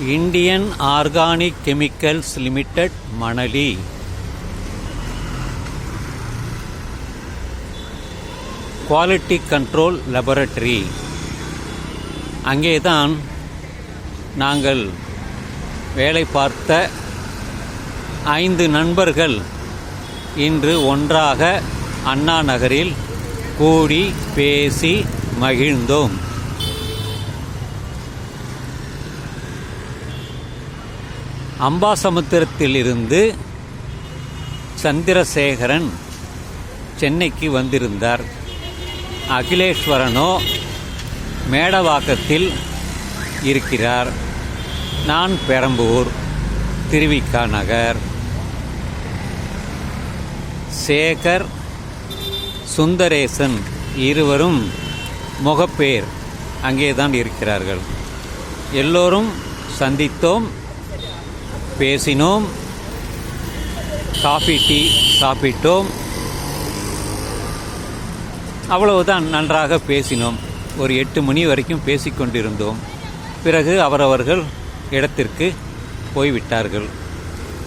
Indian organic chemicals limited Manali. Quality control laboratory அங்கேதான் நாங்கள் வேலை பார்த்த ஐந்து நண்பர்கள் இன்று ஒன்றாக அண்ணா நகரில் கூடி பேசி மகிழ்ந்தோம். அம்பாசமுத்திரத்திலிருந்து சந்திரசேகரன் சென்னைக்கு வந்திருந்தார். அகிலேஸ்வரனோ மேடவாக்கத்தில் இருக்கிறார். நான் பெரம்பூர் திருவிக்கா நகர். சேகர் சுந்தரேசன் இருவரும் முகப்பேர் அங்கேதான் இருக்கிறார்கள். எல்லோரும் சந்தித்தோம். பேசினோம். காஃபி டீ சாப்பிட்டோம். அவ்வளவுதான் நன்றாக பேசினோம். ஒரு எட்டு மணி வரைக்கும் பேசிக்கொண்டிருந்தோம் பிறகு அவரவர்கள் இடத்திற்கு போய்விட்டார்கள்.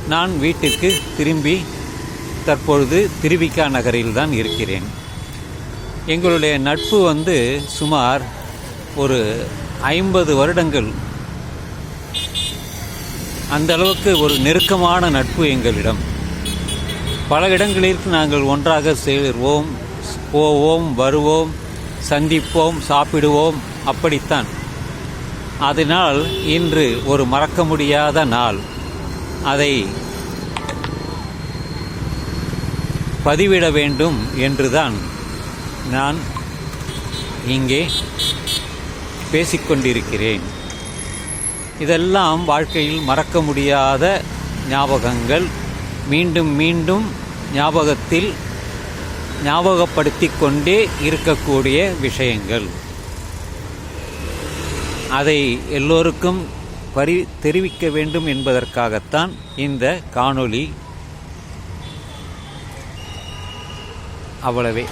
நான் வீட்டிற்கு திரும்பி தற்பொழுது திருவிக்கா நகரில் தான் இருக்கிறேன். எங்களுடைய நட்பு வந்து சுமார் ஒரு ஐம்பது வருடங்கள் அந்த அளவுக்கு ஒரு நெருக்கமான நட்பு எங்களிடம். பல இடங்களிற்கு நாங்கள் ஒன்றாக சேர்வோம் போவோம் வருவோம் சந்திப்போம் சாப்பிடுவோம் அப்படித்தான். அதனால் இன்று ஒரு மறக்க முடியாத நாள். அதை பதிவிட வேண்டும் என்றுதான் நான் இங்கே பேசிக்கொண்டிருக்கிறேன். இதெல்லாம் வாழ்க்கையில் மறக்க முடியாத ஞாபகங்கள். மீண்டும் மீண்டும் ஞாபகத்தில் ஞாபகப்படுத்தி கொண்டே இருக்கக்கூடிய விஷயங்கள். அதை எல்லோருக்கும் பரி தெரிவிக்க வேண்டும் என்பதற்காகத்தான் இந்த காணொளி. அவ்வளவே.